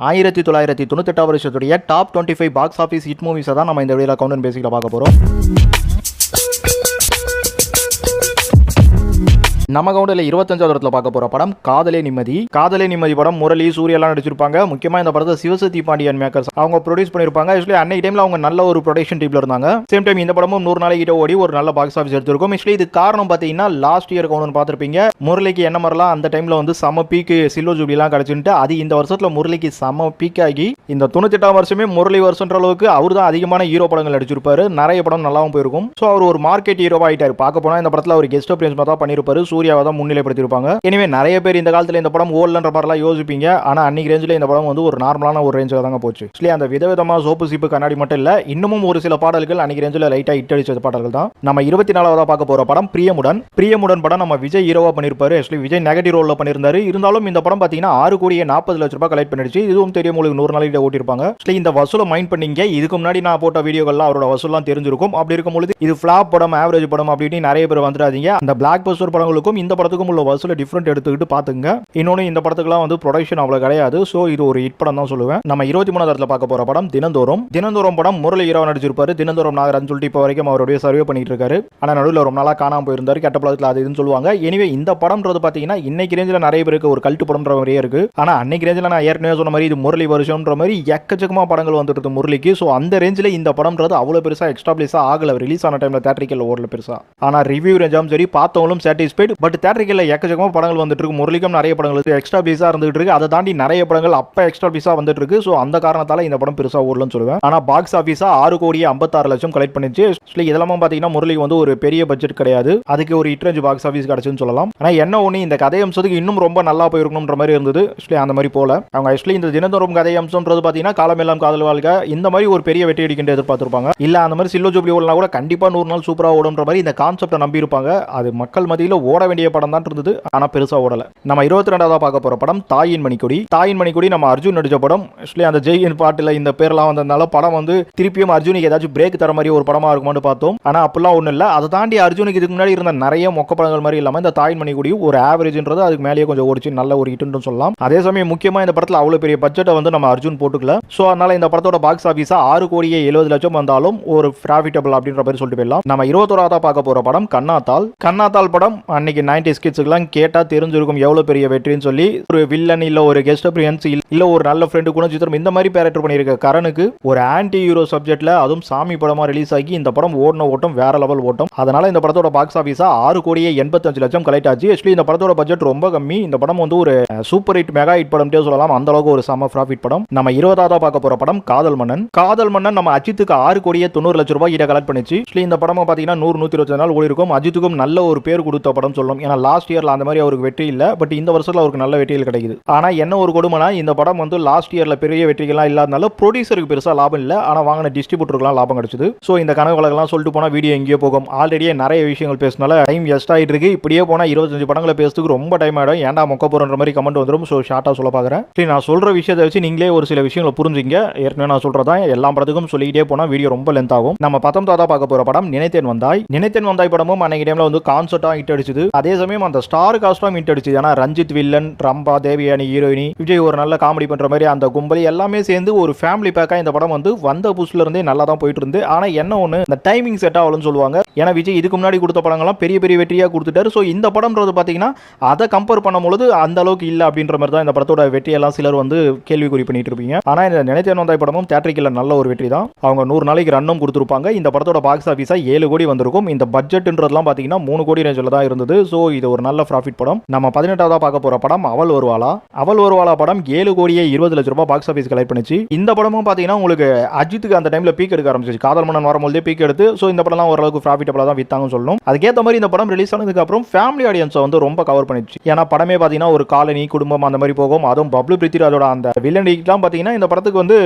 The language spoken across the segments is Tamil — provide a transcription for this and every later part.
ஆயிரத்தி தொள்ளாயிரத்தி தொண்ணூத்தெட்டாம் வருஷத்துடைய top twenty five box office hit மூவிஸை தான் நம்ம இந்த வீடியோவில் கவுண்ட் பேசிக்கில் பார்க்க போகிறோம் நம்ம கவுண்டில் இருபத்தஞ்சாவது இடத்துல பார்க்க போற படம் காதலே நிம்மதி. காதலே நிம்மதி படம். முரளி சூரியெல்லாம் எல்லாம் நடிச்சிருப்பாங்க. முக்கியமா இந்த படத்தை சிவசக்தி பாண்டியன் மேக்கர்ஸ் அவங்க ப்ரொடியூஸ் பண்ணிருப்பாங்க. ஆக்சுவலி அன்னைக்கு டைம்ல அவங்க நல்ல ஒரு ப்ரொடக்ஷன் டீம்ல இருந்தாங்க. சேம் டைம் இந்த படமும் நூறு நாளைக்கு கிட்ட ஓடி ஒரு நல்ல பாக்ஸ் ஆஃபீஸ் எடுத்திருக்கும். ஆக்சுவலி இது காரணம் பார்த்தீங்கன்னா லாஸ்ட் இயர் கவுண்ட் பார்த்திருப்பீங்க. முரளிக்கு என்ன மாதிரிலாம் அந்த டைம்ல வந்து செம பீக்கு சில்வர் ஜூபிலாம் கிடைச்சிட்டு அது இந்த வருஷத்துல முரளிக்கு செம பீக் ஆகி இந்த தொண்ணூத்தெட்டாம் வருஷமே முரளி வருஷன்ற அளவுக்கு அவர் தான் அதிகமான ஹீரோ படங்கள் நடிச்சிருப்பாரு. நிறைய படம் நல்லாவும் போயிருக்கும். ஸோ அவர் ஒரு மார்க்கெட் ஹீரோவாக ஆயிட்டாரு. பார்க்க போனால் இந்த படத்தில் அவர் கெஸ்ட் அப்பியன்ஸ் தான் பண்ணியிருப்பாரு சூர்யாவை தான் முன்னிலைப்படுத்தியிருப்பாங்க. எனவே நிறைய பேர் இந்த காலத்துல இந்த படம் ஓடலன்ற மாதிரிலாம் யோசிப்பீங்க. ஆனா அன்னைக்கு ரேஞ்சில் இந்த படம் வந்து ஒரு நார்மலான ஒரு ரேஞ்சில் தாங்க போச்சு. ஆக்சுவலி அந்த விதவிதமா சோப்பு சீப்பு கண்ணாடி மட்டும் இல்ல இன்னமும் ஒரு சில பாடல்கள் அன்னைக்கு ரேஞ்சில் லைட்டா ஹிட் அடிச்ச பாடல்கள் தான். நம்ம இருபத்தி நாலாவதா பார்க்க போற படம் பிரியமுடன். பிரியமுடன் படம் நம்ம விஜய் ஹீரோவா பண்ணிருப்பாரு. ஆக்சுவலி விஜய் நெகட்டிவ் ரோலில் பண்ணியிருந்தாரு. இருந்தாலும் இந்த படம் பாத்தீங்கன்னா ஆறு கோடியே நாற்பது லட்ச ரூபாய் கலெக்ட் பண்ணிடுச்சு. இதுவும் தெரியும் உங்களுக்கு நூறு நாளைக்கு ஓட்டிருப்பாங்க ஆக்சுவலி இந்த வசூலை மைண்ட் பண்ணீங்க. இதுக்கு முன்னாடி நான் போட்ட வீடியோகள்லாம் அவரோட வசூல்லாம் தெரிஞ்சிருக்கும். அப்படி இருக்கும்பொழுது இது ஃபிளாப் படம் ஆவரேஜ் படம் அப்படின்னு நிறைய பேர் வந்துடாதீங்க. அந்த பிளாக் பஸ்டர் படங்களுக்கும் இந்த படத்துக்கும் உள்ள வசூல டிஃப்ரெண்ட் எடுத்துக்கிட்டு பாத்துங்க இன்னொன்று இந்த படத்துக்குலாம் வந்து ப்ரொடக்ஷன் அவ்வளோ கிடையாது. ஸோ இது ஒரு ஹிட் படம் தான் சொல்லுவேன். நம்ம இருபத்தி மூணாவது இடத்துல பார்க்க போற படம் தினந்தோறும். தினந்தோறும் படம் முரளி இரவு நடிச்சிருப்பாரு. தினந்தோறும் நாகராஜ் சொல்லிட்டு இப்போ வரைக்கும் அவருடைய சர்வே பண்ணிட்டு இருக்காரு. ஆனால் நடுவில் ரொம்ப நாளாக காணாம போயிருந்தாரு. கெட்ட படத்தில் அது இதுன்னு சொல்லுவாங்க. எனவே இந்த படம்ன்றது பார்த்தீங்கன்னா இன்னைக்கு ரேஞ்சில் நிறைய பேருக்கு ஒரு கல்ட்டு படம்ன்ற மாதிரியே இருக்கு. ஆனால் அன்னைக்கு ரேஞ்சில் நான் ஏற்கனவே சொன்ன மாதிரி இது முரளி வருஷம்ன்ற மாதிரி எக்கச்சக்கமா படங்கள் வந்துட்டு இருக்கு முரளிக்கு. ஸோ அந்த ரேஞ்சில் இந்த படம்ன்றது அவ்வளோ பெருசாக எக்ஸ்டாப்ளிஸாக ஆகல. ரிலீஸ் ஆன டைமில் தேட்டரிக்கல் ஓடல பெருசா. ஆனால் ரிவ்யூ ரேஞ்சாலும் சரி பார்த்தவங்களும் சாட்டிஸ்ஃபைட் பட் தேட்டரிக்கல் எக்கச்சக்கமாக படங்கள் வந்துட்டு இருக்கு முரளிக்கும் நிறைய படங்கள் எக்ஸ்ட்ரா பீஸாக இருந்துட்டு இருக்கு. அதை தாண்டி நிறைய படங்கள் அப்போ எக்ஸ்ட்ரா பீஸாக வந்துட்டு இருக்கு. ஸோ அந்த காரணத்தால இந்த படம் பெருசாக ஓடலன்னு சொல்லுவேன். ஆனால் பாக்ஸ் ஆஃபீஸாக ஆறு கோடியே ஐம்பத்தாறு லட்சம் கலெக்ட் பண்ணிச்சு. ஆக்சுவலி இதெல்லாம் பார்த்தீங்கன்னா முரளிக்கு வந்து ஒரு பெரிய பட்ஜெட் கிடையாது. அதுக்கு ஒரு இட்ரஞ்சு பாக்ஸ் ஆஃபீஸ் கிடச்சுன்னு சொல்லலாம். ஆனால் என்ன ஒன்று இந்த கதை அம்சத்துக்கு இன்னும் ரொம்ப நல்லா போயிருக்கணும்ன்ற மாதிரி இருந்தது. ஆக்சுவலி அந்த மாதிரி போல. அவங்க ஆக்சுவலி இந்த தினந்தோறும் கதை அம்சம்ன்றது பார்த்தீங்கன்னா காலமெல்லாம் காதல் வாழ்க்கை இந்த மாதிரி ஒரு பெரிய வெற்றி அடிக்கின்ற எதிர்பார்த்திருப்பாங்க. இல்லை அந்த மாதிரி சில்லோ ஜூப்ளி ஓடனா கூட கண்டிப்பாக நூறு நாள் சூப்பராக ஓடுன்ற மாதிரி இந்த கான்செப்டை நம்பி இருப்பாங்க அது மக்கள் மத்தியில் ஓட வேண்டிய படம் தான் இருந்தது ஆனால் பெருசாக ஓடலை. நம்ம இருபத்தி ரெண்டாவதா பார்க்க போகிற படம் தாயின் மணிக்கொடி. தாயின் மணிக்கொடி நம்ம அர்ஜுன் நடித்த படம். ஆக்சுவலி அந்த ஜெயின் பாட்டில் இந்த பேர்லாம் வந்ததுனால படம் வந்து திருப்பியும் அர்ஜுனுக்கு ஏதாச்சும் பிரேக் தர மாதிரி ஒரு படமாக இருக்குமான்னு பார்த்தோம். ஆனால் அப்படிலாம் ஒன்றும் இல்லை. அதை தாண்டி அர்ஜுனுக்கு இதுக்கு முன்னாடி இருந்த நிறைய மொக்க படங்கள் மாதிரி இல்லாமல் இந்த தாயின் மணிக்கொடி ஒரு ஆவரேஜ்ன்றது அதுக்கு மேலேயே கொஞ்சம் ஓடிச்சு நல்ல ஒரு ஹிட்னு சொல்லலாம். அதே சமயம் முக்கியமாக இந்த படத்தில் அவ்வளோ பெரிய பட்ஜெட்டை வந்து நம்ம அர்ஜுன் போட்டுக்கல. ஸோ அதனால இந்த படத்தோட பாக்ஸ் ஆஃபீஸாக ஆறு கோடியே எழுபது லட்சம் வந்தாலும் ஒரு ப்ராஃபிட்டபிள் அப்படின்ற மாதிரி சொல்லிட்டு போயிடலாம். நம்ம இருபத்தோராவதாக பார்க்க போகிற படம் கண்ணாத்தால் கண்ணாத்தால் படம் அன்னைக்கு நைன்டி ஸ்கிட்ஸுக்குலாம் கேட்டா தெரிஞ்சிருக்கும் எவ்வளவு பெரிய வெற்றின்னு சொல்லி ஒரு வில்லன் இல்ல ஒரு கெஸ்ட் அப்பியன்ஸ் இல்ல ஒரு நல்ல ஃப்ரெண்டு குணச்சித்திரம் இந்த மாதிரி பேரக்டர் பண்ணியிருக்க கரனுக்கு ஒரு ஆன்டி ஹீரோ சப்ஜெக்ட்ல அதுவும் சாமி படமா ரிலீஸ் ஆகி இந்த படம் ஓடின ஓட்டம் வேற லெவல் ஓட்டம். அதனால இந்த படத்தோட பாக்ஸ் ஆஃபீஸா ஆறு கோடியே எண்பத்தஞ்சு லட்சம் கலெக்ட் ஆச்சு. ஆக்சுவலி இந்த படத்தோட பட்ஜெட் ரொம்ப கம்மி. இந்த படம் வந்து ஒரு சூப்பர் ஹிட் மெகா ஹிட் படம்ட்டே சொல்லலாம். அந்த அளவுக்கு ஒரு செம ப்ராஃபிட் படம். நம்ம இருபதாவதா பார்க்க போற படம் காதல் மன்னன். காதல் மன்னன் நம்ம அஜித்துக்கு ஆறு கோடியே தொண்ணூறு லட்சம் ரூபாய் கிட்ட கலெக்ட் பண்ணிச்சு. ஆக்சுவலி இந்த படம் பாத்தீங்கன்னா நூறு நூத்தி இருபத்தி நாள் ஓடி இருக்கும் அஜித்துக்கும் நல்ல ஒரு பேர் கொடுத்த படம் சொல்லணும் ஏன்னா லாஸ்ட் இயரில் அந்த மாதிரி அவருக்கு வெற்றி இல்லை. பட் இந்த வருஷத்தில் அவருக்கு நல்ல வெற்றிகள் கிடைக்குது. ஆனால் என்ன ஒரு கொடுமைனா இந்த படம் வந்து லாஸ்ட் இயரில் பெரிய வெற்றிகள்லாம் இல்லாதனால ப்ரொடியூசருக்கு பெருசாக லாபம் இல்லை. ஆனால் வாங்கின டிஸ்ட்ரிபியூட்டருக்குலாம் லாபம் கிடைச்சது. ஸோ இந்த கனவு வழக்கெல்லாம் சொல்லிட்டு போனால் வீடியோ எங்கேயோ போகும். ஆல்ரெடியே நிறைய விஷயங்கள் பேசினால டைம் எஸ்ட் ஆகிட்டு இருக்கு. இப்படியே போனால் இருபத்தஞ்சு படங்களை பேசுறதுக்கு ரொம்ப டைம் ஆகிடும் ஏன்டா மொக்க போறன்ற மாதிரி கமெண்ட் வந்துடும் ஸோ ஷார்ட்டாக சொல்ல பார்க்குறேன் சரி நான் சொல்கிற விஷயத்தை வச்சு நீங்களே ஒரு சில விஷயங்களை புரிஞ்சுங்க. ஏற்கனவே நான் சொல்கிறதா எல்லா படத்துக்கும் சொல்லிக்கிட்டே போனால் வீடியோ ரொம்ப லென்த் ஆகும். நம்ம பத்தொன்பதா பார்க்க போகிற படம் நினைத்தேன் வந்தாய். நினைத்தேன் வந்தாய் படமும் அன்னைக்கு டைமில் வந்து கான்சர்ட்டாக ஹிட் அடிச்சது. அதே சமயம் அந்த ஸ்டார் காஸ்டும் மீட் அடிச்சு ஏன்னா ரஞ்சித் வில்லன் ரம்பா தேவியானி ஹீரோயினி விஜய் ஒரு நல்ல காமெடி பண்ற மாதிரி அந்த கும்பல் எல்லாமே சேர்ந்து ஒரு ஃபேமிலி பேக்கா இந்த படம் வந்து வந்த புதுசுல இருந்தே நல்லா தான் போயிட்டு இருந்து. ஆனா என்ன ஒண்ணு இந்த டைமிங் செட் ஆகலன்னு சொல்லுவாங்க. ஏன்னா விஜய் இதுக்கு முன்னாடி கொடுத்த படங்கள்லாம் பெரிய பெரிய வெற்றியா கொடுத்துட்டாரு. ஸோ இந்த படம்ன்றது பாத்தீங்கன்னா அதை கம்பேர் பண்ணும்பொழுது அந்த அளவுக்கு இல்லை அப்படின்ற மாதிரி தான் இந்த படத்தோட வெற்றியெல்லாம் சிலர் வந்து கேள்விக்குறி பண்ணிட்டு இருப்பீங்க. ஆனா இந்த நினைத்தேன் வந்தாய் படமும் தேட்டரிக்கல நல்ல ஒரு வெற்றி தான். அவங்க நூறு நாளைக்கு ரன்னும் கொடுத்துருப்பாங்க. இந்த படத்தோட பாக்ஸ் ஆஃபீஸா ஏழு கோடி வந்திருக்கும். இந்த பட்ஜெட்ன்றதுலாம் பாத்தீங்கன்னா மூணு கோடி ரேஞ்சில் தான் இருந்தது. ஸோ இது ஒரு நல்ல ப்ராஃபிட் படம். நம்ம பதினெட்டாவதாக பார்க்க போற படம் அவள் வருவாளா? அவள் வருவாளா படம் ஏழு கோடியே இருபது லட்ச ரூபாய் பாக்ஸ் ஆஃபீஸ் கலெக்ட் பண்ணிச்சு. இந்த படமும் பாத்தீங்கன்னா உங்களுக்கு அஜித்துக்கு அந்த டைம்ல பீக் எடுக்க ஆரம்பிச்சிச்சு காதல் மன்னன் வரும்போதே பீக் எடுத்து ஸோ இந்த படம்லாம் ஓரளவுக்கு ப்ராஃபிட்டபிளாக தான் வித்தாங்கன்னு சொல்லணும். அதுக்கேற்ற மாதிரி இந்த படம் ரிலீஸ் ஆனதுக்கு அப்புறம் ஃபேமிலி ஆடியன்ஸை வந்து ரொம்ப கவர் பண்ணிச்சு ஏன்னா படமே பாத்தீங்கன்னா ஒரு காலனி குடும்பம் அந்த மாதிரி போகும். அதுவும் பப்ளு பிரித்திராஜோட அந்த வில்லனிக்கெலாம் பாத்தீங்கன்னா இந்த படத்துக்கு வந்து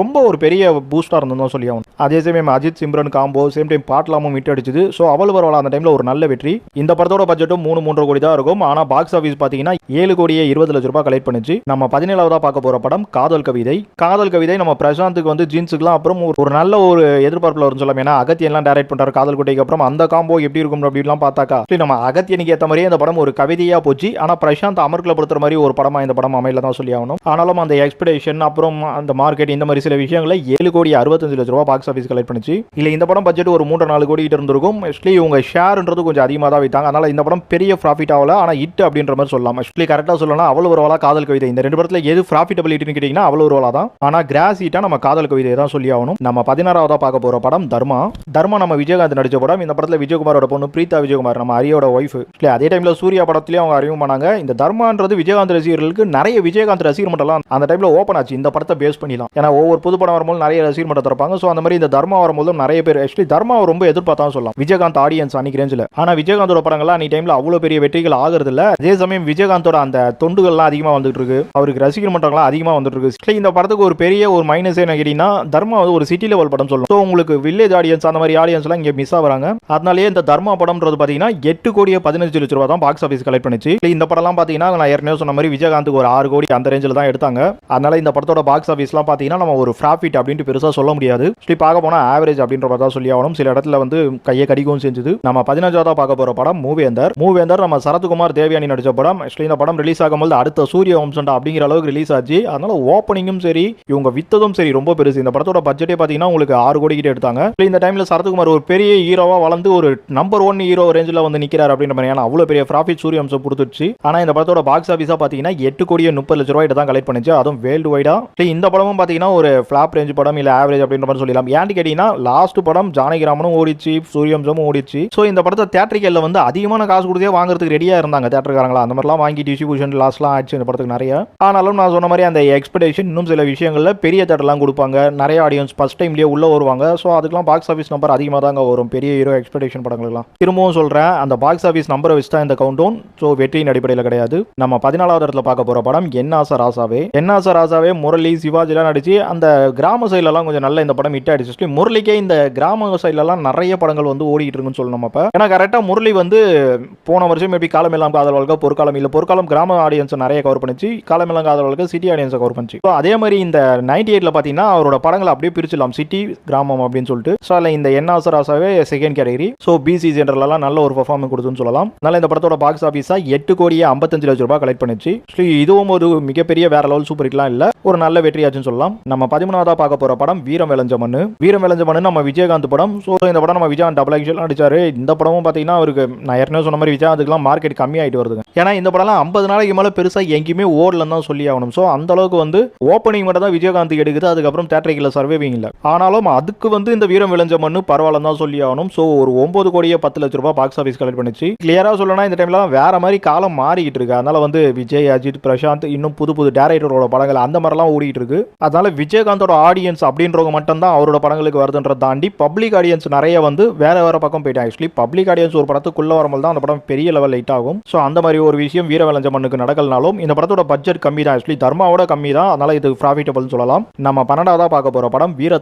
ரொம்ப ஒரு பெரிய பூஸ்டாக இருந்தோம் சொல்லி ஆகணும். அதே சமயம் Ajith Simran combo same time பாட்லாமும் hit அடிச்சது. ஸோ அவள் வரவள அந்த டைமில் ஒரு நல்ல வெற்றி. இந்த படத்தோட பட்ஜெட்டும் மூணு மூன்று கோடி தான் இருக்கும். ஆனால் பாக்ஸ் ஆஃபீஸ் பார்த்தீங்கன்னா ஏழு கோடியே இருபது லட்ச ரூபாய் கலெக்ட் பண்ணிச்சு. நம்ம பதினேழாவதாக பார்க்க போகிற படம் காதல் கவிதை. காதல் கவிதை நம்ம பிரசாந்துக்கு வந்து ஜீன்ஸுக்குலாம் அப்புறம் ஒரு- நல்ல ஒரு எதிர்பார்ப்பில் வரும் சொல்லலாம். ஏன்னா அகத்தியெல்லாம் டைரக்ட் பண்ணுறாரு காதல் குட்டைக்கு அப்புறம். அந்த காம்போ எப்படி இருக்கும் அப்படின்லாம் பார்த்தாக்கா. actually நம்ம அகத்தியனுக்கு ஏற்ற மாதிரியே இந்த படம் ஒரு கவிதையாக போச்சு. ஆனால் பிரசாந்த் அமர்களை பொறுத்த மாதிரி ஒரு படமாக இந்த படம் அமையல தான் சொல்லி ஆகணும். ஆனாலும் அந்த எக்ஸ்பெக்டேஷன் அப்புறம் அந்த மார்க்கெட் இந்த மாதிரி சில விஷயங்களை ஏழு கோடி அறுபத்தஞ்சு லட்ச ரூபா பாக்ஸ் ஆஃபீஸ் கலெக்ட் பண்ணிச்சு. இல்ல இந்த படம் பட்ஜெட் ஒரு மூன்று நாலு கோடி கிட்ட இருந்திருக்கும். ஆக்சுவலி இவங்க ஷேர்ன்றது கொஞ்சம் அதிகமாக தான் வைத்தாங்க. அதனால இந்த படம் பெரிய ப்ராஃபிட் ஆகல. ஆனா இட் அப்படின்ற மாதிரி சொல்லலாம் ஆக்சுவலி கரெக்டாக சொல்லலாம் அவ்வளோ ஒரு வாழா காதல் கவிதை. இந்த ரெண்டு படத்தில் எது ப்ராஃபிட்டபிலிட்டின்னு கேட்டிங்கன்னா அவ்வளோ ஒரு வாழா தான். ஆனா கிராஸ் நம்ம காதல் கவிதை தான் சொல்லி ஆகணும். நம்ம பதினாறாவதாக பார்க்க போற படம் தர்மா. தர்மா நம்ம விஜயகாந்த் நடிச்ச படம். இந்த படத்துல விஜயகுமாரோட பொண்ணு பிரீதா விஜயகுமார் நம்ம அரியோட ஒய்ஃப் அதே டைம்ல சூர்யா படத்துலயும் அவங்க அறிமுகம் பண்ணாங்க. இந்த தர்மான்றது விஜயகாந்த் ரசிகர்களுக்கு நிறைய விஜயகாந்த் ரசிகர் மட்டம்லாம் அந்த டைம்ல ஓப்பன் ஆச்சு. இந்த படத்தை பேஸ் பண்ணிலாம். ஏன்னா ஒவ்வொரு புது படம் வரும்போது நிறைய ரசிகர் மட்டம் திறப்பாங்க. ஸோ அந்த மாதிரி இந்த தர்மா மூலம் நிறைய பேர் ஆக்சுவலி தர்மாவை ரொம்ப எதிர்பார்த்தான்னு சொல்லலாம். விஜயகாந்த் ஆடியன்ஸ் அன்னைக்கு ரேஞ்சில் ஆனா விஜயகாந்தோட படங்கள்லாம் அன்னைக்கு டைம்ல அவ்வளவு பெரிய வெற்றிகள் ஆகிறது இல்ல அதே சமயம் விஜயகாந்தோட அந்த தொண்டுகள்லாம் அதிகமா வந்துட்டு இருக்கு. அவருக்கு ரசிகர் மட்டங்கள்லாம் அதிகமா வந்துட்டு இருக்கு. இந்த படத்துக்கு ஒரு பெரிய ஒரு மைனஸ் என்ன கேட்டீங்கன்னா தர்மா வந்து ஒரு சிட்டி லெவல் படம் சொல்லணும். ஸோ உங்களுக்கு வில்லேஜ் ஆடியன்ஸ் அந்த மாதிரி ஆடியன்ஸ் எல்லாம் இங்க மிஸ் ஆகுறாங்க. அதனாலேயே இந்த தர்மா படம்ன்றது பாத்தீங்கன்னா எட்டு கோடியே பதினஞ்சு லட்ச ரூபா தான் பாக்ஸ் ஆஃபீஸ் கலெக்ட் பண்ணிச்சு இந்த படம்லாம் பாத்தீங்கன்னா நான் ஏற்கனவே சொன்ன மாதிரி விஜயகாந்துக்கு ஒரு ஆறு கோடி அந்த ரேஞ்சில் தான் எடுத்தாங்க. அதனால இந்த படத்தோட பாக்ஸ் ஆஃபீஸ்லாம் பாத்தீங்கன்னா நம்ம ஒரு ப்ராஃபிட் அப்படின்ட்டு பெருசா சொல்ல முடியாது. ஆக்சுவலி பார்க்க போனால் ஆவரேஜ் அப்படின்ற மாதிரி தான் சொல்லி ஆகணும். சில இடத்துல வந்து கையை கடிக்கவும் செஞ்சது. நம்ம பதினஞ்சாவதா பார்க்க போற படம் மூவேந்தர். மூவேந்தர் நம்ம சரத்குமார் தேவயானி நடிச்ச படம். ஆக்சுவலி இந்த படம் ரிலீஸ் ஆகும்போது அடுத்த சூரிய வம்சண்டா அப்படிங்கிற அளவுக்கு ரிலீஸ் ஆச்சு. அதனால ஓப்பனிங்கும் சரி இவங்க வித்ததும் சரி ரொம்ப பெருசு. இந்த படத்தோட பட்ஜெட்டே பார்த்தீங்கன்னா உங்களுக்கு ஆறு கோடி கிட்ட எடுத்தாங்க. இந்த டைம்ல சரத்குமார் ஒரு பெரிய ஹீரோவா வளர்ந்து ஒரு நம்பர் ஒன் ஹீரோ ரேஞ்சில் வந்து நிற்கிறார் அப்படின்ற மாதிரி. ஏன்னா அவ்வளோ பெரிய ப்ராஃபிட் சூரிய வம்சம் கொடுத்துருச்சு. ஆனா இந்த படத்தோட பாக்ஸ் ஆஃபீஸா பார்த்தீங்கன்னா எட்டு கோடியே முப்பது லட்ச ரூபாய் தான் கலெக்ட் பண்ணிச்சு. அதுவும் வேர்ல்டு வைடா இந்த படமும் பார்த்தீங்கன்னா ஒரு ஃபிளாப் ரேஞ்ச் படம் இல்ல ஆவரேஜ் அப்படின்ற மாதிரி சொல்லலாம் ஏன்னு கேட்டீங்கன்னா லாஸ்ட் படம் ஜானகிராமனும் ஓடிச்சு சூரியம்சமும் ஓடிச்சு. ஸோ இந்த படத்தை தேட்டரிக்கல்ல வந்து அதிகமான காசு கொடுத்தே வாங்குறதுக்கு ரெடியாக இருந்தாங்க தேட்டருக்காரங்களா அந்த மாதிரிலாம் வாங்கி டிஸ்ட்ரிபியூஷன் லாஸ்ட்லாம் ஆச்சு இந்த படத்துக்கு நிறைய. ஆனாலும் நான் சொன்ன மாதிரி அந்த எக்ஸ்பெக்டேஷன் இன்னும் சில விஷயங்களில் பெரிய தேட்டர்லாம் கொடுப்பாங்க. நிறைய ஆடியன்ஸ் ஃபர்ஸ்ட் டைம்லேயே உள்ள வருவாங்க. ஸோ அதுக்கெல்லாம் பாக்ஸ் ஆஃபீஸ் நம்பர் அதிகமாக தாங்க வரும். பெரிய ஹீரோ எக்ஸ்பெக்டேஷன் படங்களுக்குலாம் திரும்பவும் சொல்கிறேன் அந்த பாக்ஸ் ஆஃபீஸ் நம்பரை வச்சு தான் இந்த கவுண்ட் டவுன் ஸோ வெற்றியின் அடிப்படையில் கிடையாது. நம்ம பதினாலாவது இடத்துல பார்க்க போகிற படம் என்னாச ராசாவே. என்னாச ராசாவே முரளி சிவாஜிலாம் நடிச்சு அந்த கிராம சைட்லலாம் கொஞ்சம் நல்ல இந்த படம் ஹிட் ஆயிடுச்சு. எஸ்பெஷலி முரளிக்கே இந்த கிராம சைட்லலாம் நிறைய படங்கள் வந்து ஓடிட்டு இருக்குன்னு சொல்லணும் அப்ப. ஏன்னா கரெக்டாக முரளி வந்து போன வருஷம் மேபி காலமெல்லாம் காதல் வாழ்க்கை பொற்காலம் இல்லை பொற்காலம் கிராம ஆடியன்ஸை நிறைய கவர் பண்ணிச்சு. காலமெல்லாம் காதல் வாழ்க்கை சிட்டி ஆடியன்ஸை கவர் பண்ணிச்சு. ஸோ அதே மாதிரி இந்த நைன்டி எயிட்ல பார்த்தீங்கன்னா அவரோட படங்களை அப்படியே பிரிச்சிடலாம். சிட்டி கிராமம் அப்படின்னு சொல்லிட்டு. ஸோ அதில் இந்த என் ஆசராசாவே செகண்ட் கேட்டகரி ஸோ பிசி ஜென்ரல்லாம் நல்ல ஒரு பர்ஃபார்மன்ஸ் கொடுத்துன்னு சொல்லலாம். அதனால இந்த படத்தோட பாக்ஸ் ஆஃபீஸாக எட்டு கோடியே ஐம்பத்தஞ்சு லட்சம் ரூபாய் கலெக்ட் பண்ணிச்சு. ஸோ இதுவும் ஒரு மிகப்பெரிய வேற லெவல் சூப்பர் ஹிட்லாம் இல்லை. ஒரு நல்ல வெற்றியாச்சுன்னு சொல்லலாம். நம்ம பதிமூணாவதாக பார்க்க போகிற படம் வீரம் விளைஞ்ச மண்ணு. வீரம் விளைஞ்ச படம் நம்ம விஜயகாந்த் படம். ஸோ இந்த படம் நம்ம விஜயகாந்த் டபுள் ஆக்சுவலாக நடிச்சாரு. இந்த படமும் பார்த்தீங்கன்னா அவருக்கு நான் ஏற்கனவே சொன்ன மாதிரி விஜயகாந்துக்குலாம் மார்க்கெட் கம்மியாயிட்டு வருதுங்க. ஏன்னா இந்த படம்லாம் ஐம்பது நாளைக்கு மேலே பெருசாக எங்கேயுமே ஓடலன்னு தான் சொல்லி ஆகணும். ஸோ அந்த அளவுக்கு வந்து ஓப்பனிங் மட்டும் தான் விஜயகாந்த் எடுக்குது. அதுக்கப்புறம் தேட்டரிக்கல சர்வேவிங் இல்லை. ஆனாலும் அதுக்கு வந்து இந்த வீரம் விளைஞ்ச மண்ணு பரவாயில்லன்னு தான் சொல்லி ஆகணும். ஸோ ஒரு ஒன்பது கோடியே பத்து லட்ச ரூபாய் பாக்ஸ் ஆஃபீஸ் கலெக்ட் பண்ணிச்சு. கிளியராக சொல்லணும்னா இந்த டைம்ல வேற மாதிரி காலம் மாறிக்கிட்டு இருக்கு. அதனால வந்து விஜய் அஜித் பிரசாந்த் இன்னும் புது புது டேரக்டரோட படங்கள் அந்த மாதிரிலாம் ஓடிட்டு இருக்கு. அதனால விஜயகாந்தோட ஆடியன்ஸ் அப்படின்றவங்க மட்டும்தான் அவரோட அவரோட படங்களுக்கு வருதுன்றதை தாண்டி பப்ளிக் ஆடியன்ஸ் நிறைய வந்து வேற வேற பக்கம் போயிட்டாங்க. ஆக்சுவலி பப்ளிக் ஆடியன்ஸ் ஒரு படத்துக்குள்ள வரும்போது தான் அந்த படம் பெரிய லெவல் லைட் ஆகும். ஸோ அந்த மாதிரி ஒரு விஷயம் வீர மண்ணுக்கு நடக்கலனாலும் இந்த படத்தோட பட்ஜெட் கம்மி தான். ஆக்சுவலி தர்மாவோட கம்மி தான். அதனால இது ப்ராஃபிட்டபிள்னு சொல்லலாம். நம்ம பன்னெண்டாவதாக பார்க்க போகிற படம் வீர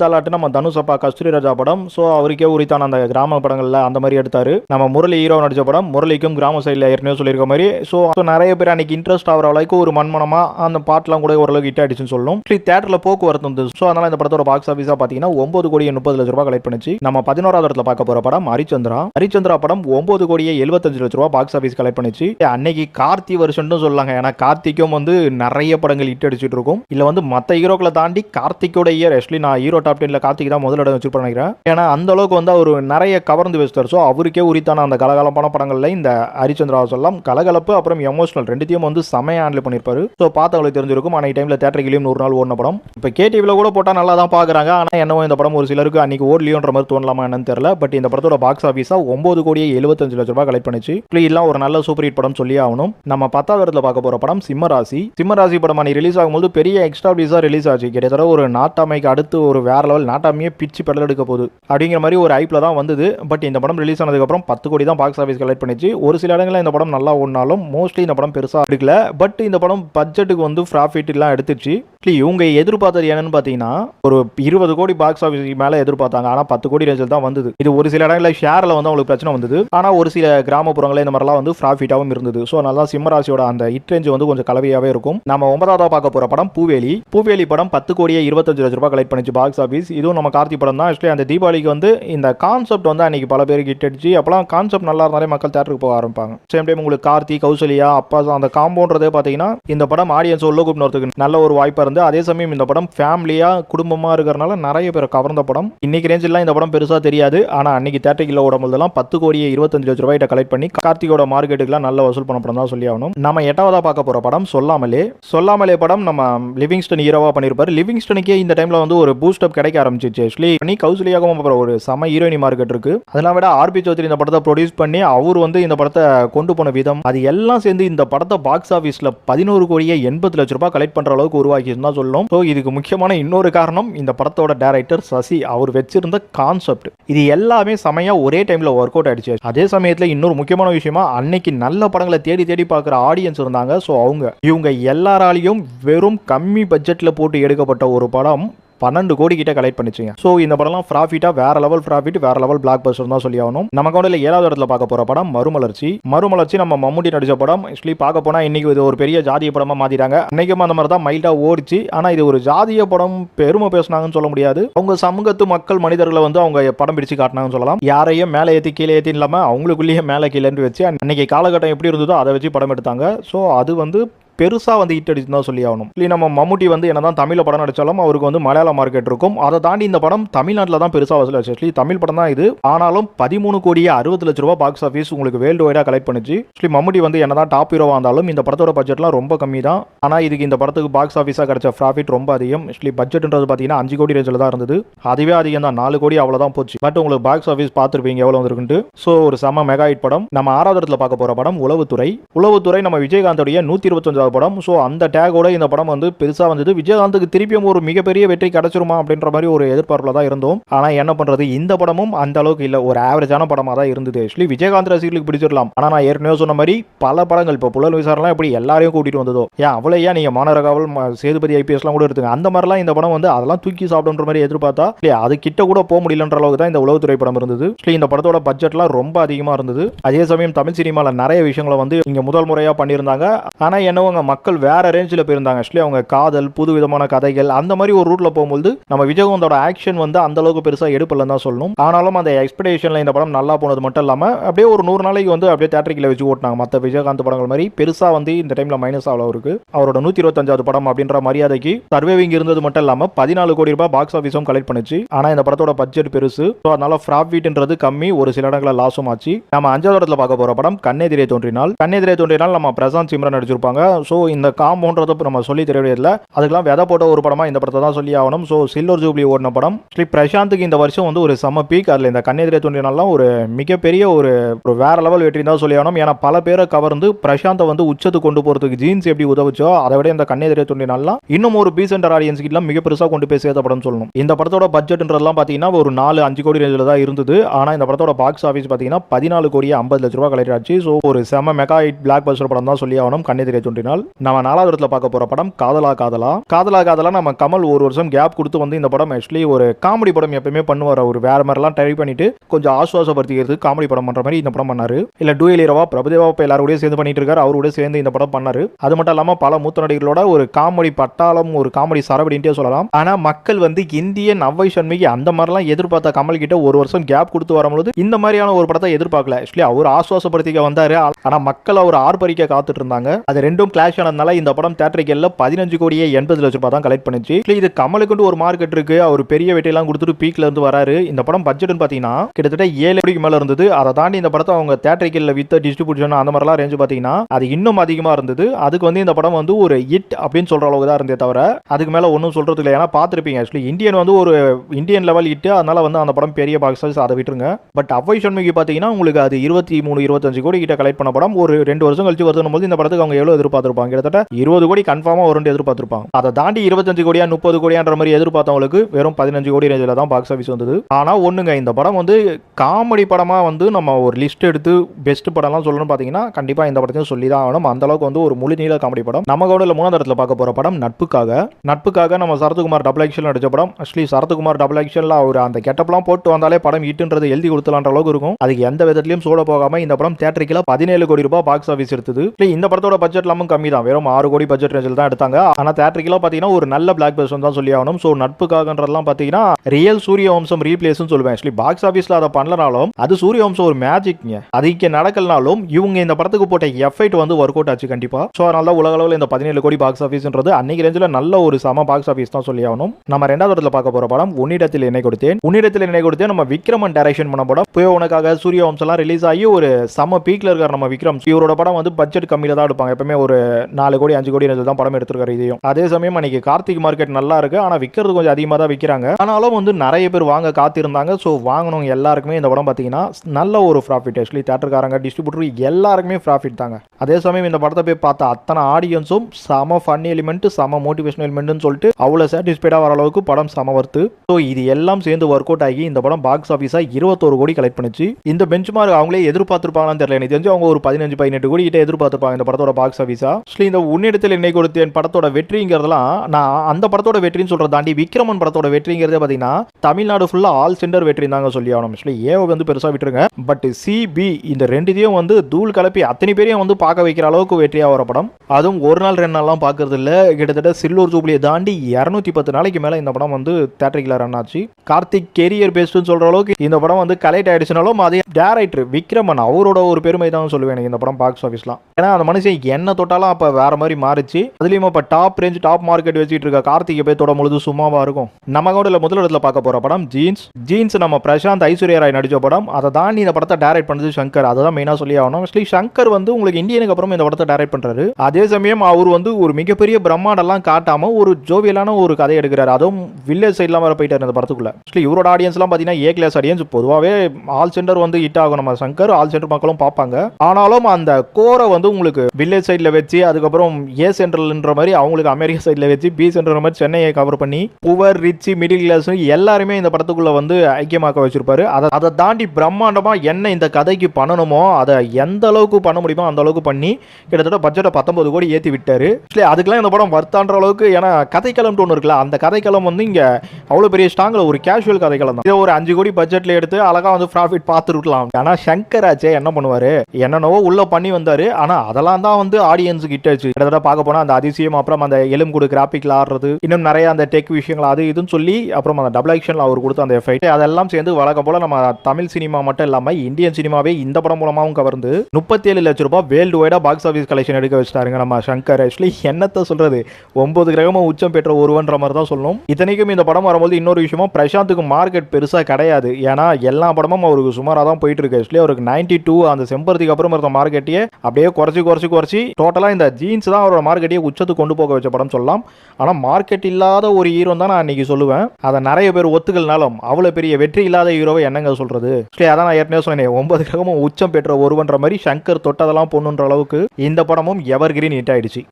தலாட்டு நம்ம தனுஷப்பா அப்பா ராஜா படம். ஸோ அவருக்கே உரித்தான அந்த கிராம படங்களில் அந்த மாதிரி எடுத்தாரு. நம்ம முரளி ஹீரோ நடிச்ச படம். முரளிக்கும் கிராம சைடில் ஏற்கனவே சொல்லியிருக்க மாதிரி. ஸோ நிறைய பேர் அன்னைக்கு இன்ட்ரெஸ்ட் ஆகிற அளவுக்கு ஒரு மண்மனமாக அந்த பாட்டெலாம் கூட ஓரளவுக்கு ஹிட் ஆயிடுச்சுன்னு சொல்லணும். தேட்டரில் போக்குவரத்து வந்து ஸோ அதனால இந்த படத்தோட பாக்ஸ் ஆஃபீஸாக பார்த்தீங்கன்னா ஒன்பது கோடியே முப்பது லட்ச ரூபாய் கலெக்ட் பண்ணிச்சு. நம்ம பதினோராவது இடத்துல பார்க்க போற படம் ஹரிச்சந்திரா. ஹரிச்சந்திரா படம் ஒன்பது கோடியே எழுபத்தஞ்சு லட்ச ரூபாய் பாக்ஸ் ஆஃபீஸ் கலெக்ட் பண்ணிச்சு. அன்னைக்கு கார்த்தி வருஷம்னு சொல்லாங்க. ஏன்னா கார்த்திக்கும் வந்து நிறைய படங்கள் இட்டு அடிச்சிட்டு இருக்கும். இல்ல வந்து மற்ற ஹீரோக்களை தாண்டி கார்த்திக்கோட இயர் ஆக்சுவலி நான் ஹீரோ டாப் டென்ல கார்த்திக் தான் முதல் இடம் வச்சிருப்பேன் நினைக்கிறேன். ஏன்னா அந்த அளவுக்கு வந்து அவர் நிறைய கவர்ந்து பேசுவார் ஸோ அவருக்கே உரித்தான அந்த கலகலப்பான படங்கள்ல இந்த ஹரிச்சந்திரா சொல்லலாம். கலகலப்பு அப்புறம் எமோஷனல் ரெண்டுத்தையும் வந்து செமையா ஹேண்டில் பண்ணியிருப்பாரு ஸோ பார்த்தவங்களுக்கு தெரிஞ்சிருக்கும். அன்னைக்கு டைம்ல தேட்டருக்குலையும் நூறு நாள் ஓடின படம். இப்போ கேடிவில கூட போட்டால் நல்லா தான் பார்க்குறாங்க. ஆனால் என்னவோ இந்த படம் ஒரு சிலருக்கு அன்னைக்கு ஓடலியோன்ற மாதிரி தோணலாமா என்னன்னு தெரியல. பட் இந்த படத்தோட பாக்ஸ் ஆஃபீஸாக ஒம்பது கோடியே எழுபத்தஞ்சு லட்ச ரூபாய் கலெக்ட் பண்ணிச்சு. இதெல்லாம் ஒரு நல்ல சூப்பர் ஹிட் படம் சொல்லி ஆகணும். நம்ம பத்தாவது இடத்துல பார்க்க போகிற படம் சிம்மராசி சிம்மராசி படம் அன்னைக்கு ரிலீஸ் ஆகும்போது பெரிய எக்ஸ்ட்ரா பீஸா ரிலீஸ் ஆச்சு. கிட்டத்தட்ட ஒரு நாட்டாமைக்கு அடுத்து ஒரு வேற லெவல் நாட்டாமையே பிச்சு பெடல் எடுக்க போகுது. அப்படிங்கிற மாதிரி ஒரு ஐப்பில் தான் வந்தது. பட் இந்த படம் ரிலீஸ் ஆனதுக்கப்புறம் பத்து கோடி தான் பாக்ஸ் ஆஃபீஸ் கலெக்ட் பண்ணிச்சு. ஒரு சில இடங்களில் இந்த படம் நல்லா ஓடினாலும் மோஸ்ட்லி இந்த படம் பெருசாக எடுக்கல. பட் இந்த படம் பட்ஜெட்டுக்கு வந்து ப்ராஃபிட் எல்லாம் எடுத்துச்சு. Actually, இவங்க எதிர்பார்த்தது என்னன்னு பார்த்தீங்கன்னா ஒரு இருபது கோடி பாக்ஸ் ஆஃபீஸ் மேல எதிர்பார்த்தாங்க. ஆனா பத்து கோடி ரேஞ்சில் தான் வந்தது. இது ஒரு சில இடங்களில் ஷேர்ல வந்து அவங்களுக்கு பிரச்சனை வந்தது. ஆனா ஒரு சில கிராமப்புறங்களில் இந்த மாதிரிலாம் வந்து ப்ராஃபிட்டாகவும் இருந்தது. ஸோ நல்லா சிம்மராசியோட அந்த ஹிட் ரேஞ்ச் வந்து கொஞ்சம் கலவையாகவே இருக்கும். நம்ம ஒன்பதாவது பார்க்க போற படம் பூவேலி. பூவேலி படம் பத்து கோடியே இருபத்தஞ்சு லட்ச ரூபாய் கலெக்ட் பண்ணிச்சு பாக்ஸ் ஆஃபீஸ் இதுவும் நம்ம கார்த்தி படம் தான். ஆக்சுவலி அந்த தீபாவளிக்கு வந்து இந்த கான்செப்ட் வந்து அன்னைக்கு பல பேருக்கு ஹிட் அடிச்சு அப்போலாம் கான்செப்ட் நல்லா இருந்தாலே மக்கள் தேட்டருக்கு போக ஆரம்பிப்பாங்க. சேம் டைம் உங்களுக்கு கார்த்தி கௌசல்யா அப்பா அந்த காம்பவுண்டதே பார்த்தீங்கன்னா இந்த படம் ஆடியன்ஸ் உள்ள கூப்பிட்டு நல்ல ஒரு வாய்ப்பாக இருந்து அதே சமயம் இந்த படம் ஃபேமிலியாக குடும்பமாக இருக்கிறனால நிறைய பேர் கவர்ந்த படம். இன்னைக்கு ரேஞ்சிலாம் இந்த படம் பெருசாக தெரியாது. ஆனால் அன்னைக்கு கிலோ ஓடும்போதெல்லாம் பத்து கோடியே இருபத்தஞ்சு லட்ச ரூபாய்கிட்ட கலெக்ட் பண்ணி கார்த்திகோட மார்க்கெட்டுக்குலாம் நல்ல வசூல் பண்ண படம் தான் சொல்லி ஆகணும். நம்ம எட்டாவதா பார்க்க போகிற படம் சொல்லாமலே சொல்லாமலே படம் நம்ம லிவிங்ஸ்டன் ஹீரோவாக பண்ணியிருப்பாரு லிவிங்ஸ்டனுக்கே இந்த டைமில் வந்து ஒரு பூஸ்ட் அப் கிடைக்க ஆரம்பிச்சிச்சு ஆக்சுவலி பண்ணி கௌசல்யாகவும் அப்புறம் ஒரு சம ஹீரோயினி மார்க்கெட் இருக்கு. அதெல்லாம் விட ஆர்பி சௌத்ரி இந்த படத்தை ப்ரொடியூஸ் பண்ணி அவர் வந்து இந்த படத்தை கொண்டு போன விதம். அது எல்லாம் சேர்ந்து இந்த படத்தை பாக்ஸ் ஆஃபீஸில் பதினோரு கோடியே எண்பது லட்ச ரூபாய் கலெக்ட் பண்ணுற அளவுக்கு உருவாக்கின்னு தான் சொல்லணும். ஸோ இதுக்கு முக்கியமான இன்னொரு காரணம் இந்த படத்தோட டைரக்டர் சசி அவர் வச்சிருந்த கான்செப்ட் இது எல்லாமே செமையா ஒரே டைம்ல ஒர்க் அவுட் ஆயிடுச்சு. அதே சமயத்தில் இன்னொரு முக்கியமான விஷயமா அன்னைக்கு நல்ல படங்களை தேடி தேடி பார்க்குற ஆடியன்ஸ் இருந்தாங்க. ஸோ அவங்க இவங்க எல்லாராலையும் வெறும் கம்மி பட்ஜெட்டில் போட்டு எடுக்கப்பட்ட ஒரு படம் பன்னெண்டு கோடி கிட்ட கலெக்ட் பண்ணிச்சுங்க. ஸோ இந்த படம்லாம் ப்ராஃபிட்டாக வேற லெவல் ப்ராஃபிட் வேற லெவல் பிளாக் பஸ்டர் தான் சொல்லி ஆகணும். நம்ம கவுண்டில் ஏழாவது இடத்துல பார்க்க போற படம் மறுமலர்ச்சி. மறுமலர்ச்சி நம்ம மம்முட்டி நடிச்ச படம். ஆக்சுவலி பார்க்க போனால் இன்னைக்கு இது ஒரு பெரிய ஜாதிய படமா மாத்திட்டாங்க. அன்னைக்கும் அந்த மாதிரி தான் மைல்டாக ஓடிச்சு. ஆனால் இது ஒரு ஜாதிய படம் பெருமை பேசினாங்கன்னு சொல்ல முடியாது. அவங்க சமூகத்து மக்கள் மனிதர்களை வந்து அவங்க படம் பிடிச்சு காட்டினாங்கன்னு சொல்லலாம். யாரையும் மேலே ஏற்றி கீழே ஏற்றி இல்லாமல் அவங்களுக்குள்ளேயே மேலே கீழேன்னு வச்சு அன்னைக்கு காலகட்டம் எப்படி இருந்ததோ அதை வச்சு படம் எடுத்தாங்க. ஸோ அது வந்து பெருசாக வந்து ஹிட் அடிச்சு தான் சொல்லி ஆகணும் இல்லை நம்ம மம்முட்டி வந்து என்னதான் தமிழில் படம் நடித்தாலும் அவருக்கு வந்து மலையாள மார்க்கெட் இருக்கும். அதை தாண்டி இந்த படம் தமிழ்நாட்டில் தான் பெருசாக வசூல் ஆச்சு. தமிழ் படம் தான் இது. ஆனாலும் பதிமூணு கோடியே அறுபது லட்ச ரூபா பாக்ஸ் ஆஃபீஸ் உங்களுக்கு வேர்ல்டு வைடாக கலெக்ட் பண்ணுச்சு. ஆக்சுவலி மம்முட்டி வந்து என்ன தான் டாப் ஹீரோவாக இருந்தாலும் இந்த படத்தோட பட்ஜெட்லாம் ரொம்ப கம்மி தான். ஆனால் இதுக்கு இந்த படத்துக்கு பாக்ஸ் ஆஃபீஸாக கிடைச்ச ப்ராஃபிட் ரொம்ப அதிகம். ஆக்சுவலி பட்ஜெட்ன்றது பார்த்தீங்கன்னா அஞ்சு கோடி ரேஞ்சில் தான் இருந்தது. அதுவே அதிகம் தான். நாலு கோடி அவ்வளோதான் போச்சு. பட் உங்களுக்கு பாக்ஸ் ஆஃபீஸ் பார்த்துருப்பீங்க எவ்வளோ வந்துருக்குன்ட்டு ஸோ ஒரு செம மெகா ஹிட் படம். நம்ம ஆறாவது இடத்துல பார்க்க போகிற படம் உளவுத்துறை. உளவுத்துறை நம்ம விஜயகாந்தோடைய நூற்றி இருபத்தஞ்சு இருபத்தஞ்சாவது படம். ஸோ அந்த டேகோட இந்த படம் வந்து பெருசாக வந்தது. விஜயகாந்துக்கு திருப்பியும் ஒரு மிகப்பெரிய வெற்றி கிடைச்சிருமா அப்படின்ற மாதிரி ஒரு எதிர்பார்ப்பில் தான் இருந்தோம். ஆனால் என்ன பண்ணுறது இந்த படமும் அந்த அளவுக்கு இல்லை. ஒரு ஆவரேஜான படமாக தான் இருந்தது. ஆக்சுவலி விஜயகாந்த் ரசிகர்களுக்கு பிடிச்சிடலாம். ஆனால் நான் ஏற்கனவே சொன்ன மாதிரி பல படங்கள் இப்போ புலல் விசாரலாம் எப்படி எல்லாரையும் கூட்டிட்டு வந்ததோ? ஏன் அவ்வளோ ஏன் நீங்கள் மாநகரகாவல் சேதுபதி ஐபிஎஸ்லாம் கூட எடுத்துங்க. அந்த மாதிரிலாம் இந்த படம் வந்து அதெல்லாம் தூக்கி சாப்பிடுன்ற மாதிரி எதிர்பார்த்தா இல்லையா அது கிட்ட கூட போக முடியலன்ற அளவுக்கு தான் இந்த உளவுத்துறை படம் இருந்தது. ஆக்சுவலி இந்த படத்தோட பட்ஜெட்லாம் ரொம்ப அதிகமாக இருந்தது. அதே சமயம் தமிழ் சினிமாவில் நிறைய விஷயங்களை வந்து இங்கே முதல் முறையாக பண்ணியிருந்தாங்க. ஆனால் அவங்க மக்கள் வேற ரேஞ்சில் போயிருந்தாங்க. ஆக்சுவலி அவங்க காதல் புது விதமான கதைகள் அந்த மாதிரி ஒரு ரூட்ல போகும்போது நம்ம விஜயகாந்தோட ஆக்ஷன் வந்து அந்த அளவுக்கு பெருசாக எடுப்பலன்னு தான் சொல்லணும். ஆனாலும் அந்த எக்ஸ்பெக்டேஷனில் இந்த படம் நல்லா போனது மட்டும் இல்லாமல் அப்படியே ஒரு நூறு நாளைக்கு வந்து அப்படியே தேட்டரிக்கில் வச்சு ஓட்டினாங்க. மற்ற விஜயகாந்த் படங்கள் மாதிரி பெருசாக வந்து இந்த டைமில் மைனஸ் ஆகல இருக்கு அவரோட நூற்றி இருபத்தஞ்சாவது படம் அப்படின்ற மரியாதைக்கு சர்வேவிங் இருந்தது மட்டும் இல்லாமல் பதினாலு கோடி ரூபாய் பாக்ஸ் ஆஃபீஸும் கலெக்ட் பண்ணுச்சு. ஆனால் இந்த படத்தோட பட்ஜெட் பெருசு. ஸோ அதனால ப்ராஃபிட்ன்றது கம்மி ஒரு சில இடங்களில் லாஸும் ஆச்சு. நம்ம அஞ்சாவது இடத்துல பார்க்க போகிற படம் கண்ணெதிரே தோன்றினால். கண்ணெதிரே தோன்றினால் நம்ம பிரசாந்த் சிம்ரன் நடிச்சிருப்பாங்க. ஸோ இந்த காம்பவுன்றதை நம்ம சொல்லி தெரியவில்லை அதுக்கெல்லாம் விதை போட்ட ஒரு படமாக இந்த படத்தை தான் சொல்லி ஆகணும். ஸோ சில்வர் ஜூப்ளி ஓடின படம். ஸ்ரீ பிரசாந்துக்கு இந்த வருஷம் வந்து ஒரு செம்ம பீக் அதில் இந்த கண்ணெதிரே தோன்றினாலாம் ஒரு மிகப்பெரிய ஒரு ஒரு வேற லெவல் வெற்றி தான் சொல்லி ஆகணும். ஏன்னா பல பேரை கவர்ந்து பிரசாந்தை வந்து உச்சத்துக்கு கொண்டு போகிறதுக்கு ஜீன்ஸ் எப்படி உதவுச்சோ அதை விட இந்த கண்ணெதிரே தோன்றினாலாம் இன்னும் ஒரு பீசென்டர் ஆடியன்ஸ் கிட்ட மிக பெருசாக கொண்டு போய் சேர்த்த படம் சொல்லணும். இந்த படத்தோட பட்ஜெட்ன்றதெல்லாம் பார்த்தீங்கன்னா ஒரு நாலு அஞ்சு கோடி ரேஞ்சில் தான் இருந்தது. ஆனால் இந்த படத்தோட பாக்ஸ் ஆஃபீஸ் பார்த்தீங்கன்னா பதினாலு கோடியே ஐம்பது லட்ச ரூபா கலெக்ட் ஆச்சு. ஸோ ஒரு செம மெகா ஹிட் பிளாக் பஸ்டர் படம் தான் சொல்லி ஆகணும். கண்ணெதிரே தோன்றினால் நம்ம நாலாவது இடத்துல பார்க்க போற படம் காதலா காதலா. காதலா காதலா நம்ம கமல் ஒரு வருஷம் கேப் கொடுத்து வந்து இந்த படம் ஆக்சுவலி ஒரு காமெடி படம் எப்பயுமே பண்ணுவார். ஒரு வேற மாதிரிலாம் ட்ரை பண்ணிட்டு கொஞ்சம் ஆசுவாசப்படுத்திக்கிறது காமெடி படம் பண்ற மாதிரி இந்த படம் பண்ணாரு. இல்ல டூயல் இரவா பிரபுதேவா இப்போ எல்லாரோடய சேர்ந்து பண்ணிட்டு இருக்காரு. அவரோட சேர்ந்து இந்த படம் பண்ணாரு. அது மட்டும் இல்லாம பல மூத்த நடிகர்களோட ஒரு காமெடி பட்டாளம் ஒரு காமெடி சரவடின்ட்டே சொல்லலாம். ஆனா மக்கள் வந்து இந்திய நவ்வை சண்முகி அந்த மாதிரிலாம் எதிர்பார்த்த கமல் கிட்ட ஒரு வருஷம் கேப் கொடுத்து வரும்போது இந்த மாதிரியான ஒரு படத்தை எதிர்பார்க்கல. ஆக்சுவலி அவர் ஆசுவாசப்படுத்திக்க வந்தாரு. ஆனா மக்கள் அவர் ஆர்ப்பரிக்க காத்துட்டு இருந்தாங்க. அது ரெண்டும் கிளாஷ் ஆனதுனால இந்த படம் தேட்டரிக்கல்ல பதினஞ்சு கோடியே எண்பது லட்ச ரூபாய் தான் கலெக்ட் பண்ணிச்சு. இது கமலுக்குண்டு ஒரு மார்க்கெட் இருக்கு. அவர் பெரிய வெட்டியெல்லாம் கொடுத்துட்டு பீக்ல இருந்து வராரு. இந்த படம் பட்ஜெட்னு பாத்தீங்கன்னா கிட்டத்தட்ட ஏழு கோடிக்கு மேல இருந்தது. அதை தாண்டி இந்த படத்தை அவங்க தேட்டரிக்கல்ல வித்த டிஸ்ட்ரிபியூஷன் அந்த மாதிரிலாம் ரேஞ்சு பாத்தீங்கன்னா அது இன்னும் அதிகமா இருந்தது. அதுக்கு வந்து இந்த படம் வந்து ஒரு ஹிட் அப்படின்னு சொல்ற அளவுக்கு தான் இருந்தே தவிர அதுக்கு மேல ஒன்றும் சொல்றது இல்லை. ஏன்னா பார்த்துருப்பீங்க ஆக்சுவலி இந்தியன் வந்து ஒரு இந்தியன் லெவல் ஹிட் அதனால வந்து அந்த படம் பெரிய பாக்ஸ் ஆஃபீஸ் அதை விட்டுருங்க. பட் அவ்வை சண்முகி பார்த்தீங்கன்னா உங்களுக்கு அது இருபத்தி மூணு இருபத்தஞ்சு கோடி கிட்ட கலெக்ட் பண்ண படம். ஒரு ரெண்டு வருஷம் கழிச்சு வருதுன்னு போது இந்த படத்துக்கு அவங்க எவ்வளோ எதிர்பார்த்து எதிர்பார்த்துருப்பாங்க. கிட்டத்தட்ட இருபது கோடி கன்ஃபார்மாக வரும்னு எதிர்பார்த்திருப்பாங்க. அதை தாண்டி இருபத்தஞ்சு கோடியா முப்பது கோடியான்ற மாதிரி எதிர்பார்த்தவங்களுக்கு வெறும் பதினஞ்சு கோடி ரேஞ்சில் தான் பாக்ஸ் ஆஃபீஸ் வந்தது. ஆனால் ஒன்றுங்க இந்த படம் வந்து காமெடி படமாக வந்து நம்ம ஒரு லிஸ்ட் எடுத்து பெஸ்ட் படம்லாம் சொல்லணும்னு பார்த்தீங்கன்னா கண்டிப்பாக இந்த படத்தையும் சொல்லி தான் ஆகணும். அந்த அளவுக்கு வந்து ஒரு முழு நீள காமெடி படம். நம்ம கவுண்டில் மூணாவது இடத்துல பார்க்க போகிற படம் நட்புக்காக. நட்புக்காக நம்ம சரத்குமார் டபுள் ஆக்ஷன் நடிச்ச படம். ஆக்சுவலி சரத்குமார் டபுள் ஆக்ஷனில் அவர் அந்த கெட்டப்லாம் போட்டு வந்தாலே படம் ஈட்டுன்றது எழுதி கொடுத்தலான்ற அளவுக்கு இருக்கும். அதுக்கு எந்த விதத்திலையும் சூட போகாமல் இந்த படம் தேட்டரிக்கில் பதினேழு கோடி ரூபாய் பாக்ஸ் ஆஃபீஸ் எடுத்தது. இந்த படத்தோட பட்ஜெட் இல்லாமல் கம்மி கம்மி தான். வெறும் ஆறு கோடி பட்ஜெட் ரேஞ்சில் தான் எடுத்தாங்க. ஆனால் தேட்டருக்குலாம் பார்த்தீங்கன்னா ஒரு நல்ல பிளாக் பஸ்ட் தான் சொல்லி ஆகணும். ஸோ நட்புக்காகன்றதுலாம் பார்த்தீங்கன்னா ரியல் சூரிய வம்சம் ரீப்ளேஸ்னு சொல்லுவேன். ஆக்சுவலி பாக்ஸ் ஆஃபீஸில் அதை பண்ணலனாலும் அது சூரிய வம்சம் ஒரு மேஜிக்ங்க அது நடக்கலனாலும் இவங்க இந்த படத்துக்கு போட்ட எஃபெக்ட் வந்து ஒர்க் அவுட் ஆச்சு கண்டிப்பாக ஸோ அதனால தான் உலக அளவில் இந்த பதினேழு கோடி பாக்ஸ் ஆஃபீஸ்ன்றது அன்னைக்கு ரேஞ்சில் நல்ல ஒரு சம பாக்ஸ் ஆஃபீஸ் தான் சொல்லி ஆகணும். நம்ம ரெண்டாவது இடத்துல பார்க்க போகிற படம் உன்னிடத்தில் என்னை கொடுத்தேன். உன்னிடத்தில் என்னை கொடுத்தேன் நம்ம விக்ரமன் டைரக்ஷன் பண்ண படம். போய் உனக்காக சூரிய வம்சம்லாம் ரிலீஸ் ஆகி ஒரு சம பீக்ல இருக்கார் நம்ம விக்ரம். இவரோட படம் வந்து பட்ஜெட் கம்மியில் தான் எடுப்பாங்க. எப்பவுமே ஒரு நாலு கோடி அஞ்சு கோடி தான் படம் எடுத்திருக்காரு இதையும். அதே சமயம் அன்னைக்கு கார்த்திக் மார்க்கெட் நல்லா இருக்கு. ஆனால் விற்கிறது கொஞ்சம் அதிகமாக தான் விற்கிறாங்க ஆனாலும் வந்து நிறைய பேர் வாங்க காத்திருந்தாங்க. ஸோ வாங்கினவங்க எல்லாருக்குமே இந்த படம் பார்த்தீங்கன்னா நல்ல ஒரு ப்ராஃபிட் ஆக்சுவலி தேட்டருக்காரங்க டிஸ்ட்ரிபியூட்டர் எல்லாருக்குமே ப்ராஃபிட் தாங்க. அதே சமயம் இந்த படத்தை போய் பார்த்த அத்தனை ஆடியன்ஸும் செம ஃபன் எலிமெண்ட் செம மோட்டிவேஷன் எலிமெண்ட்னு சொல்லிட்டு அவ்வளோ சாட்டிஸ்ஃபைடாக வர அளவுக்கு படம் செம வருது ஸோ இது எல்லாம் சேர்ந்து ஒர்க் அவுட் ஆகி இந்த படம் பாக்ஸ் ஆஃபீஸாக இருபத்தோரு கோடி கலெக்ட் பண்ணுச்சு. இந்த பெஞ்ச் மார்க் அவங்களே எதிர்பார்த்துருப்பாங்களான்னு தெரியல. எனக்கு தெரிஞ்சு அவங்க ஒரு பதினஞ்சு பதினெட்டு கோடி கிட்ட எதிர்பார்த்துருப்பாங்க இந்த படத்தோட பாக்ஸ் ஆஃபீஸாக ஆக்சுவலி இந்த உன்னிடத்தில் என்னை கொடுத்தேன் படத்தோட வெற்றிங்கிறதுலாம் நான் அந்த படத்தோட வெற்றின்னு சொல்றத தாண்டி விக்ரமன் படத்தோட வெற்றிங்கிறதே பார்த்தீங்கன்னா தமிழ்நாடு ஃபுல்லாக ஆல் சென்டர் வெற்றி தாங்க சொல்லி ஆகணும். ஆக்சுவலி ஏவை வந்து பெருசாக விட்டுருங்க. பட் சிபி இந்த ரெண்டுத்தையும் வந்து தூள் கலப்பி அத்தனை பேரையும் வந்து பார்க்க வைக்கிற அளவுக்கு வெற்றியாக வர படம். அதுவும் ஒரு நாள் ரெண்டு நாள்லாம் பார்க்கறது இல்ல. கிட்டத்தட்ட சில்லூர் ஜூப்ளியை தாண்டி இரநூத்தி பத்து நாளைக்கு மேலே இந்த படம் வந்து தேட்டரிக்கில் ரன் ஆச்சு. கார்த்திக் கெரியர் பேஸ்ட்னு சொல்ற அளவுக்கு இந்த படம் வந்து கலெக்ட் ஆயிடுச்சுனாலும் அதே டேரக்டர் விக்ரமன் அவரோட ஒரு பெருமை தான் சொல்லுவேன் எனக்கு இந்த படம் பாக்ஸ் ஆஃபீஸ்லாம் ஏன்னா அந்த மனுஷன் என்ன தொட்டாலும் அப்போ வேற மாதிரி மாறிச்சு. அதுலயும் இப்போ டாப் ரேஞ்ச் டாப் மார்க்கெட் வச்சுட்டு இருக்க கார்த்திகை போய் தொட பொழுது சும்மாவா இருக்கும். நம்ம கூட முதல் இடத்துல பார்க்க போற படம் ஜீன்ஸ். ஜீன்ஸ் நம்ம பிரசாந்த் ஐஸ்வர்யா ராய் நடிச்ச படம். அதை தாண்டி இந்த படத்தை டைரக்ட் பண்ணது சங்கர். அதை தான் மெயினாக சொல்லி ஆகணும். ஆக்சுவலி சங்கர் வந்து உங்களுக்கு இந்தியனுக்கு அப்புறம் இந்த படத்தை டைரக்ட் பண்ணுறாரு அதே சமயம் அவர் வந்து ஒரு மிகப்பெரிய பிரம்மாண்டெல்லாம் காட்டாமல் ஒரு ஜோவியலான ஒரு கதை எடுக்கிறார். அதுவும் வில்லேஜ் சைட்லாம் வர போயிட்டார் இந்த படத்துக்குள்ள. ஆக்சுவலி இவரோட ஆடியன்ஸ்லாம் பார்த்தீங்கன்னா ஏ கிளாஸ் ஆடியன்ஸ் பொதுவாகவே ஆல் சென்டர் வந்து ஹிட் ஆகும். நம்ம சங்கர் ஆல் சென்டர் மக்களும் பார்ப்பாங்க. ஆனாலும் அந்த கோரை வந்து உங்களுக்கு வில்லேஜ் சைடில் வச்சு அதுக்கப்புறம் ஏ சென்ட்ரல்ன்ற மாதிரி அவங்களுக்கு அமெரிக்கா சைடில் வச்சு பி சென்ட்ரல் மாதிரி சென்னையை கவர் பண்ணி புவர் ரிச் மிடில் கிளாஸும் எல்லாருமே இந்த படத்துக்குள்ளே வந்து ஐக்கியமாக்க வச்சிருப்பாரு. அதை அதை தாண்டி பிரம்மாண்டமாக என்ன இந்த கதைக்கு பண்ணணுமோ அதை எந்த அளவுக்கு பண்ண முடியுமோ அந்த அளவுக்கு பண்ணி கிட்டத்தட்ட பட்ஜெட்டை பத்தொன்பது கோடி ஏற்றி விட்டார். இல்லை அதுக்கெல்லாம் இந்த படம் வர்த்தான்ற அளவுக்கு ஏன்னா கதைக்களம்னு ஒன்று இருக்குல்ல அந்த கதைக்களம் வந்து இங்கே அவ்வளோ பெரிய ஸ்ட்ராங்கில் ஒரு கேஷுவல் கதைக்களம் தான். இதை ஒரு அஞ்சு கோடி பட்ஜெட்டில் எடுத்து அழகாக வந்து ப்ராஃபிட் பார்த்துருக்கலாம். ஆனால் சங்கராச்சே என்ன பண்ணுவார்? என்னென்னவோ உள்ளே பண்ணி வந்தார். ஆனால் அதெல்லாம் தான் வந்து ஆடியன்ஸ் ஆடியன்ஸுக்கு ஹிட் ஆச்சு கிட்டத்தட்ட பார்க்க போனால் அந்த அதிசயம் அப்புறம் அந்த எலும்புக்கூடு கிராஃபிக்கில் ஆடுறது இன்னும் நிறைய அந்த டெக் விஷயங்கள் அது இதுன்னு சொல்லி அப்புறம் அந்த டபுள் ஆக்ஷனில் அவர் கொடுத்த அந்த எஃபெக்ட் அதெல்லாம் சேர்ந்து வழக்கம் போல நம்ம தமிழ் சினிமா மட்டும் இல்லாமல் இந்தியன் சினிமாவே இந்த படம் மூலமாகவும் கவர்ந்து முப்பத்தி ஏழு லட்ச ரூபாய் வேர்ல்டு வைடா பாக்ஸ் ஆஃபீஸ் கலெக்ஷன் எடுக்க வச்சிட்டாருங்க நம்ம சங்கர். ஆக்சுவலி என்னத்தை சொல்றது? ஒன்பது கிரகமும் உச்சம் பெற்ற ஒருவன்ற மாதிரி தான் சொல்லணும். இத்தனைக்கும் இந்த படம் வரும்போது இன்னொரு விஷயமா பிரசாந்துக்கு மார்க்கெட் பெருசாக கிடையாது. ஏன்னா எல்லா படமும் அவருக்கு சுமாராக தான் போயிட்டு இருக்கு. ஆக்சுவலி அவருக்கு நைன்டி டூ அந்த செம்பருத்துக்கு அப்புறம் இருந்த மார்க்கெட்டையே அப்படியே குறைச்சி குறைச்சி குறைச்சி டோட்டலாக இந்த ஜீன்ஸ் தான் அவரோட மார்க்கெட்டையே உச்சத்துக்கு கொண்டு போக வச்ச படம் சொல்லலாம். ஆனால் மார்க்கெட் இல்லாத ஒரு ஹீரோ தான் நான் இன்னைக்கு சொல்லுவேன். அதை நிறைய பேர் ஒத்துக்கலனாலும் அவ்வளோ பெரிய வெற்றி இல்லாத ஹீரோவை என்னங்க சொல்றது? சரி அதான் நான் ஏற்கனவே சொன்னேன் ஒன்பது கிரகமும் உச்சம் பெற்ற ஒருவன்ற மாதிரி சங்கர் தொட்டதெல்லாம் பொண்ணுன்ற அளவுக்கு இந்த படமும் எவர் கிரீன் ஹிட் ஆயிடுச்சு.